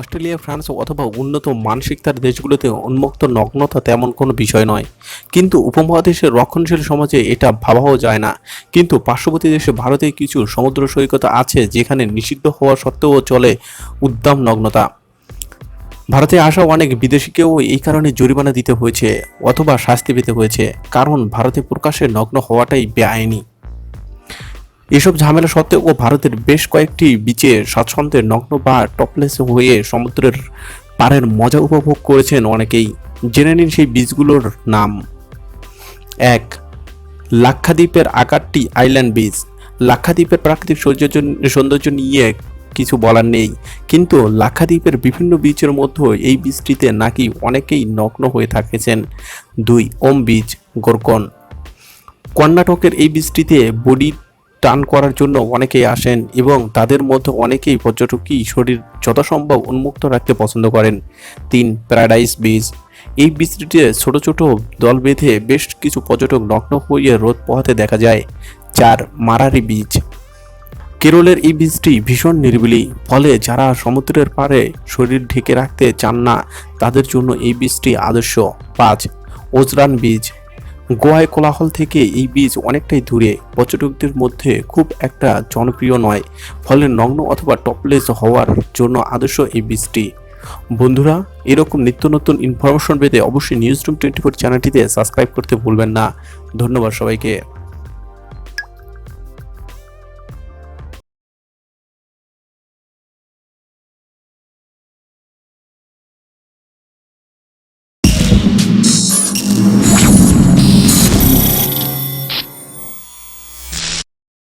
Australia, France অথবা উন্নত মানসিকতার দেশগুলোতে উন্মুক্ত নগ্নতা তেমন কোনো বিষয় নয়। কিন্তু উপমহাদেশের রক্ষণশীল সমাজে এটা ভাবাও যায় না। কিন্তু পার্শ্ববর্তী দেশে ভারতে কিছু সমুদ্র সৈকত আছে যেখানে নিষিদ্ধ হওয়া সত্ত্বেও চলে উদ্দাম নগ্নতা। ভারতে আসা অনেক বিদেশিকেও এই কারণে জরিমানা দিতে হয়েছে অথবা শাস্তি পেতে হয়েছে। কারণ ভারতে প্রকাশ্যে নগ্ন হওয়াটাই বেআইনি। এসব ঝামেলা সত্ত্বেও ভারতের বেশ কয়েকটি বিচে স্বাচ্ছন্দ্যে নগ্ন বা টপলেস হয়ে সমুদ্রের পাড়ের মজা উপভোগ করেছেন অনেকেই। জেনে নিন সেই বীজগুলোর নাম। এক, লাক্ষাদ্বীপের আকারটি আইল্যান্ড বীজ লাক্ষাদ্বীপের প্রাকৃতিক সৌন্দর্য সৌন্দর্য নিয়ে কিছু বলার নেই। কিন্তু লাক্ষাদ্বীপের বিভিন্ন বীচের মধ্যে এই বীজটিতে নাকি অনেকেই নগ্ন হয়ে থাকেছেন। দুই, ওম বীজ গোরকন। কর্ণাটকের এই বীজটিতে বডি টান করার জন্য অনেকেই আসেন এবং তাদের মধ্যে অনেকেই পর্যটকই শরীর যথাসম্ভব উন্মুক্ত রাখতে পছন্দ করেন। তিন প্যারাডাইস বীজ এই বীজটিতে ছোট ছোট দল বেঁধে বেশ কিছু পর্যটক নগ্ন হয়ে রোদ পোহাতে দেখা যায়। চার মারারি বীজ কেরলের এই বীজটি ভীষণ নিরিবিলি, ফলে যারা সমুদ্রের পাড়ে শরীর ঢেকে রাখতে চান না, তাদের জন্য এই বীজটি আদর্শ। পাঁচ ওজরান বীজ গোয়ায় কোলাহল থেকে এই বীজ অনেকটাই দূরে। পর্যটকদের মধ্যে খুব একটা জনপ্রিয় নয়, ফলে নগ্ন অথবা টপলেস হওয়ার জন্য আদর্শ এই বীজটি। বন্ধুরা, এরকম নিত্য নতুন ইনফরমেশন পেতে অবশ্যই নিউজ রুম টোয়েন্টি ফোর চ্যানেলটিতে সাবস্ক্রাইব করতে ভুলবেন না। ধন্যবাদ সবাইকে।